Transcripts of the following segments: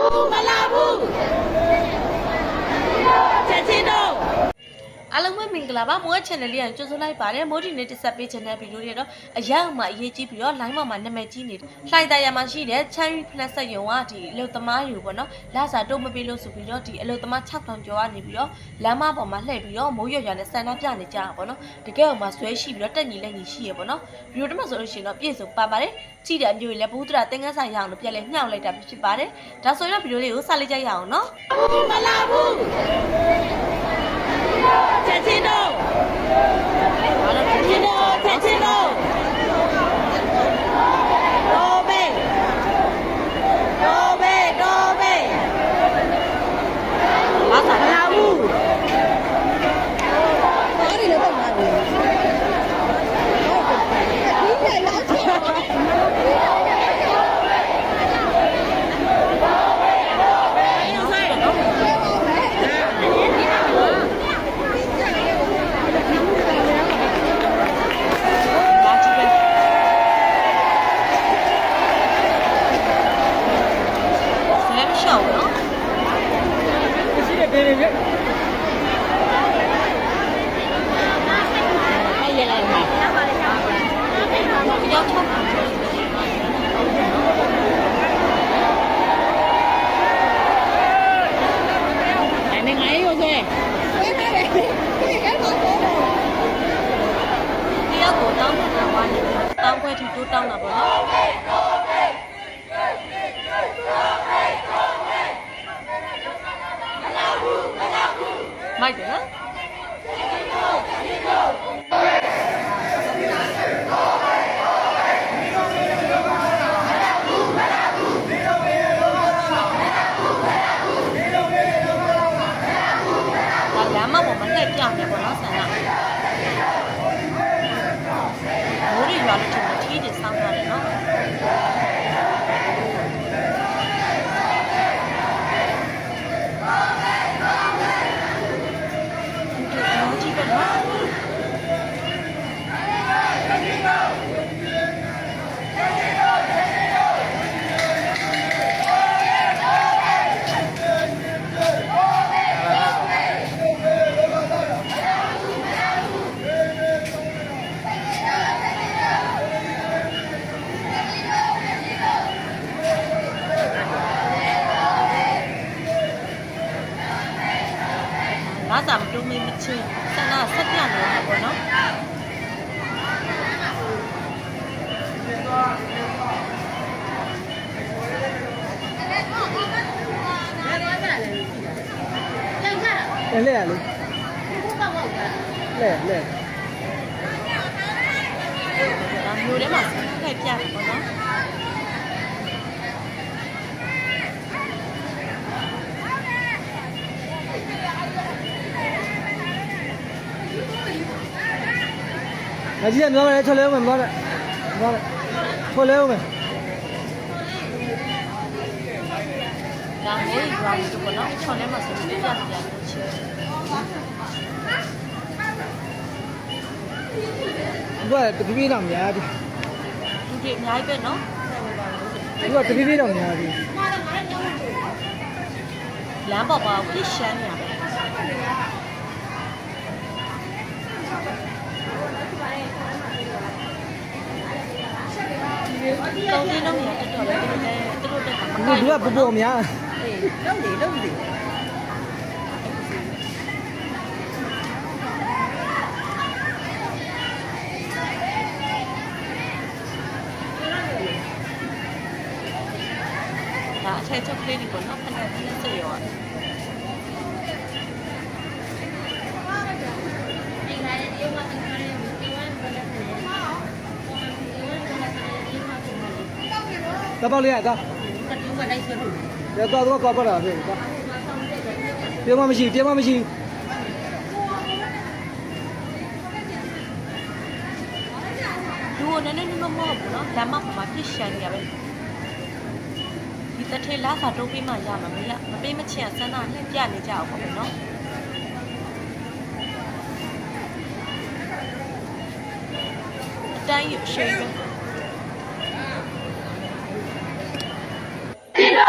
ဘူးမလာဘူးချက်ချင်းတော့ အားလုံးပဲမင်္ဂလာပါမိုး channel လေးကကြိုဆိုလိုက်ပါတယ်မိုးဒီနေ့တက်ဆက်ပေးချင်တဲ့ဗီဒီယိုတွေတော့အရအောင်မှအရေးကြီးပြီးတော့ line ပေါ်မှာနာမည်ကြီးနေတယ်လှိုင်တရားမှာရှိတဲ့ချမ်းရီဖလက်ဆက်ယုံကဒီအလုတ်သမားယူပေါ့နော်လာစာတုံးမပေးလို့ဆိုပြီးတော့ဒီအလုတ်သမား6000ကျော်ကနေပြီးတော့လမ်းမပေါ်မှာလှည့်ပြီးတော့မိုးရွာရွာနဲ့ဆန္ဒပြနေကြတာပေါ့နော်တကယ်ဟိုမှာဆွဲရှိပြီးတော့တက်ညီလက်ညီရှိရပေါ့နော်ဗီဒီယိုတစ်မှဆိုလို့ရှိရင်တော့ပြည့်စုံပါပါတယ်ကြည့်တဲ့အမျိုးတွေလည်းဘူးတရာတင်ကန်းဆိုင်ရအောင်လို့ပြက်လဲညှောက်လိုက်တာဖြစ်ပါတယ်ဒါဆိုရင်တော့ဗီဒီယိုလေးကိုစလိုက်ကြရအောင်နော်ဘူးမလာဘူး ချက်ချင်းတော့ချက်ချင်းတော့ချက်ချင်းတော့တော့ဘေးတော့ဘေးတော့ဘေး လာစာ မလာဘူး အားတွေလည်းတော့မှာဘူး။ဒီနေ့ရောက်ချင် လာကြည့်ပဲဆဲမရှောက်နော် ရှိတဲ့ဒေတွေပြ အဲ့ရလိုက်မှာ ရောက်တော့ အဲ့နေငါရောဆွဲ ဝဲထားတယ်။ဒီအဲ့တော့တော့ ဒီရောက်ကိုတောင်းနေတာဝါနေ တောင်းခွဲထိတိုးတောင်းတာပေါ့နော်မိုက်တယ်နော်ဒါလမ်းမပေါ်မှာလှည့်ပြ လဲလဲလေလဲလဲဒါမျိုးထဲမှာဆက်ပြပြတယ်ပေါ့နော်ငါကြီးကပြောတယ်ချွတ်လဲဦး မယ်ပြောတယ်ပြောတယ်ချွတ်လဲဦးမယ်ဒါမျိုးရွာလို့ပေါ့နော်ချော်ထဲမှာဆက်ပြပြနေကြတယ်ချင်းသူကတပိပိတော့များပြီလူတွေအများကြီးပဲနော်သူကတပိပိတော့များပြီလမ်းပေါ်ပါပြစ်ရှမ်းနေရပဲကောင်းသေးတော့မြတ်တော်တယ်သူလည်းသူတို့တက်ကမသူကပူပူများ လုံးလေလုံးလေဒါအထက်ချုပ်ကလေးတွေပေါ့နော်ခဏခဏဆက်ရောရတယ် တပေါက်လေးရတော့ကတူကလိုက်ဆွဲလို့ရတော့တော့ကောက်ပါတာဖြစ်တော့ပြေမမရှိပြေမမရှိလူကနည်းနည်းနည်းမဟုတ်ဘူးနော်လမ်းမပေါ်မှာပြစ်ရှမ်းနေရပဲဒီတစ်ထေလာစာတိုးပေးမှရမှာမရမပေးမချင်ဆန္ဒလှည့်ပြနေကြအောင်ပေါ့နော်အတိုင်းရရှိ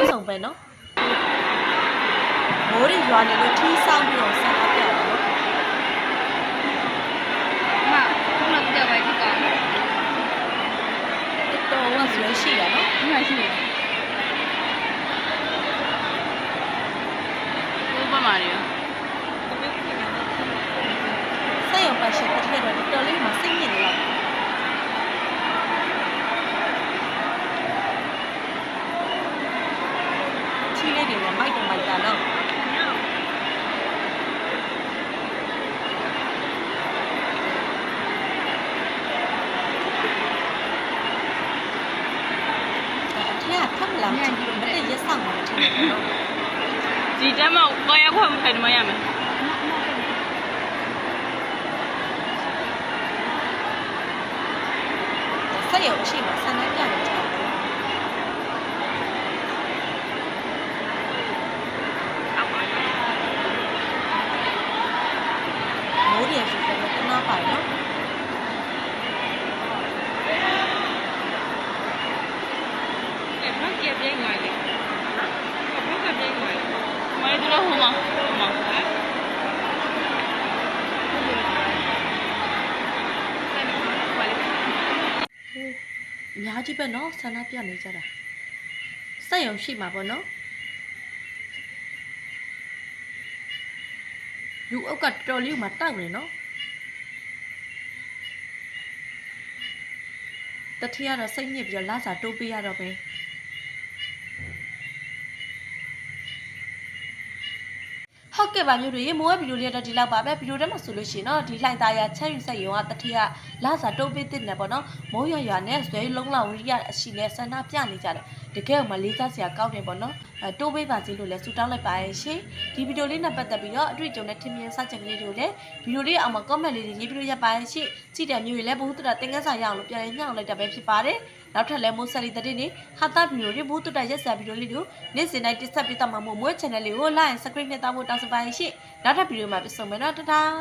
ပဲဒီတော့ပဲနော်မိုးရီရွာနေလို့ထီးဆောင်ပြီးတော့ဆန္ဒပြတာနော်မခုနကကြောက်ပဲဒီကောင်တော်တော်ကဆွဲရှိတာနော်ဒီမှာရှိတယ်ဘုရားမာရီဆက်ရုံပတ်ရှင်တစ်ထက်တော့တော်တော်လေးမှစိတ်ညစ်နေတော့ချီလေး တွေလည်းမိုက်တယ်မိုက်တာနော်အထက်ကဖတ်မလာမှဒီမတက်ရက်ဆောင်မှာထင်တယ်နော်ဒီတမ်းမကိုရခွင့်ခိုင်မရမယ်ဆက်ရုံရှိမှဆန္ဒပြနေကြတယ်မိုးရီဆို တော့တနာပါနော်အဲ့ဘာကြည့်ပြင်းငါလေဘာကပြင်းငါလေမရတော့ဟိုမှာဟိုမှာဟမ်အများကြီးပဲနော်ဆန္ဒပြနေကြတာဆက်ရုံရှိမှာပေါ့နော်လူအုပ်ကတော်တော်လေးမှတောက်နေနော် တတိယတော့စိတ်ညစ်ပြီးတော့လာစာတိုးပေးရတော့ပဲဟုတ် ကဲ့ပါမျိုးတွေမိုးရဲ့ဗီဒီယိုလေးတော့ဒီလောက်ပါပဲဗီဒီယိုထဲမှာဆိုလို့ရှိရင်တော့ဒီလှိုင်သားရချမ်းယူဆက်ရုံကတတိယလာစာတိုးပေးတဲ့နယ်ပေါ့နော်မိုးရွာရွာနဲ့ဇွဲလုံးလောက်ဝိရိယအရှိနဲ့ဆန္ဒပြနေကြတယ်တကယ်မှလေးစားစရာကောင်းတယ်ပေါ့နော်အဲတိုးပေးပါစေလို့လည်းဆုတောင်းလိုက်ပါရဲ့ရှင်ဒီဗီဒီယိုလေးနဲ့ပတ်သက်ပြီးတော့အတွေ့အကြုံနဲ့ထင်မြင်စချက်ကလေးတွေကိုလည်းဗီဒီယိုလေးအောက်မှာ comment လေးတွေရေးပြီးလို့ရပါရဲ့ရှင်ကြည့်တဲ့မျိုးတွေလည်းဘုဟုတ္တသင်ခန်းစာရအောင်လို့ပြန်ညှောင်းလိုက်တာပဲဖြစ်ပါတယ် နောက်ထပ်လည်းမိုးဆက်လီတဲ့နေ့ဟာတာဗီဒီယိုတွေဘုဟုတ္တရက်ဆက်ဗီဒီယိုလေးတွေကိုနေ့စဉ်တိုင်းတက်ဆက်ပေးတော့မှာမို့မွေး channel လေးကို like and subscribe နဲ့တောင်းဖို့တောင်းဆိုပါရဲ့ရှင်နောက်ထပ်ဗီဒီယိုမှာပြန်ဆုံမယ်နော်တတား